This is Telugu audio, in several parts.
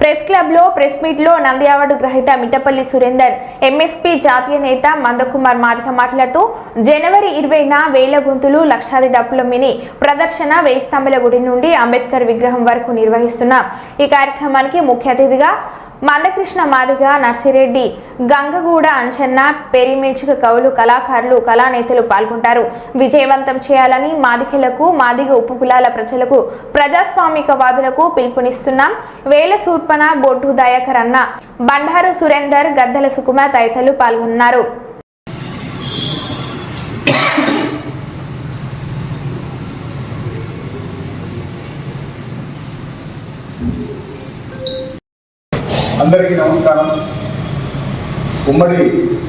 ప్రెస్ క్లబ్లో ప్రెస్ మీట్లో నంది అవార్డు గ్రహీత మిట్టపల్లి సురేందర్ ఎంఎస్పీ జాతీయ నేత మందకుమార్ మాదిక మాట్లాడుతూ జనవరి ఇరవైన వేల గొంతులు లక్షాది డప్పుల మిని ప్రదర్శన వేయి స్తంభాల గుడి నుండి అంబేద్కర్ విగ్రహం వరకు నిర్వహిస్తున్నాం ఈ కార్యక్రమానికి ముఖ్య అతిథిగా మందకృష్ణ మాదిగ నర్సిరెడ్డి గంగగూడ అంచన్న పెరిమేచిక కవులు కళాకారులు కళానేతలు పాల్గొంటారు. విజయవంతం చేయాలని మాదికలకు మాదిగ ఉపకులాల ప్రజలకు ప్రజాస్వామికవాదులకు పిలుపునిస్తున్నాం. వేల సూర్పన బొడ్డు దయాకర్ అన్న బండారు సురేందర్ గద్దల సుకుమ తదితరులు పాల్గొన్నారు. అందరికీ నమస్కారం. ఉమ్మడి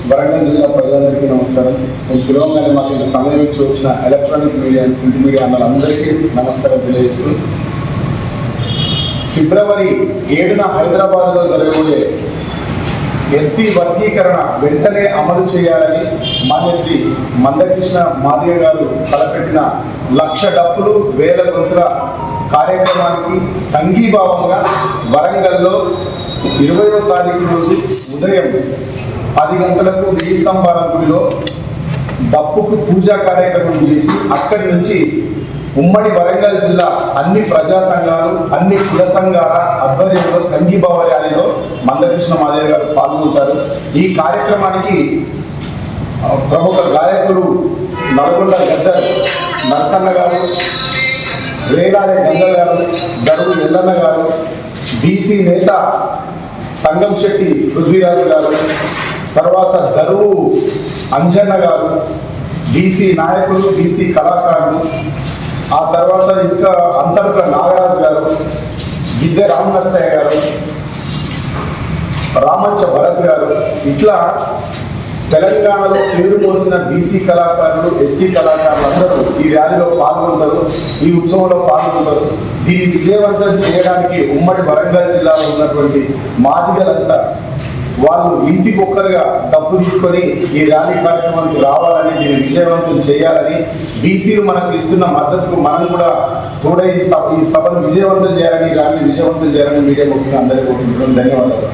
వరంగల్ జిల్లా ప్రజలందరికీ నమస్కారం. నేను పిలవగానే మాకు ఇంత సమయం ఇచ్చి వచ్చిన ఎలక్ట్రానిక్ మీడియా ప్రింట్ మీడియా అన్నలందరికీ నమస్కారం తెలియజేస్తూ. ఫిబ్రవరి ఏడున హైదరాబాద్లో జరగబోయే ఎస్సీ వర్గీకరణ వెంటనే అమలు చేయాలని మాన్యశ్రీ మందకృష్ణ మాదిగ గారు తలపెట్టిన లక్ష డప్పులు వేల గొంతుల కార్యక్రమానికి సంఘీభావంగా వరంగల్లో ఇరవయో తారీఖు రోజు ఉదయం పది గంటలకు వెయ్యి స్తంభాల గుడిలో డప్పుకు పూజా కార్యక్రమం చేసి అక్కడి నుంచి ఉమ్మడి వరంగల్ జిల్లా అన్ని ప్రజా సంఘాలు అన్ని కుల సంఘాల ఆధ్వర్యంలో సంఘీభావ ర్యాలీలో మందకృష్ణ మాదేవ్ గారు పాల్గొంటారు. ఈ కార్యక్రమానికి ప్రముఖ గాయకులు నల్గొండ గద్దర్ నరసన్న గారు వేలారే గంగ గారు దరువు ఎల్లన్న గారు బీసీ నేత సంగం శెట్టి పృథ్వీరాజు గారు తర్వాత దరువు అంజన్న గారు బీసీ నాయకులు బీసీ కళాకారులు ఆ తర్వాత ఇంకా అంతర్గత నాగరాజు గారు గిద్దె రామ్ నరసయ్య గారు రామంచ భరత్ గారు ఇట్లా తెలంగాణలో పేరు పోసిన బీసీ కళాకారులు ఎస్సీ కళాకారులు అందరూ ఈ ర్యాలీలో పాల్గొంటారు ఈ ఉత్సవంలో పాల్గొంటారు. దీన్ని విజయవంతం చేయడానికి ఉమ్మడి వరంగల్ జిల్లాలో ఉన్నటువంటి మాదిగలంతా వాళ్ళు ఇంటికి ఒక్కరుగా డబ్బు తీసుకొని ఈ ర్యాలీ కార్యక్రమానికి రావాలని దీన్ని విజయవంతం చేయాలని బీసీలు మనకు ఇస్తున్న మద్దతుకు మనం కూడా తోడై ఈ సభ ఈ సభను విజయవంతం చేయాలని ఈ ర్యాలీని విజయవంతం చేయాలని మీడియా ముఖ్యంగా అందరికీ కోరుకుంటున్నాం. ధన్యవాదాలు.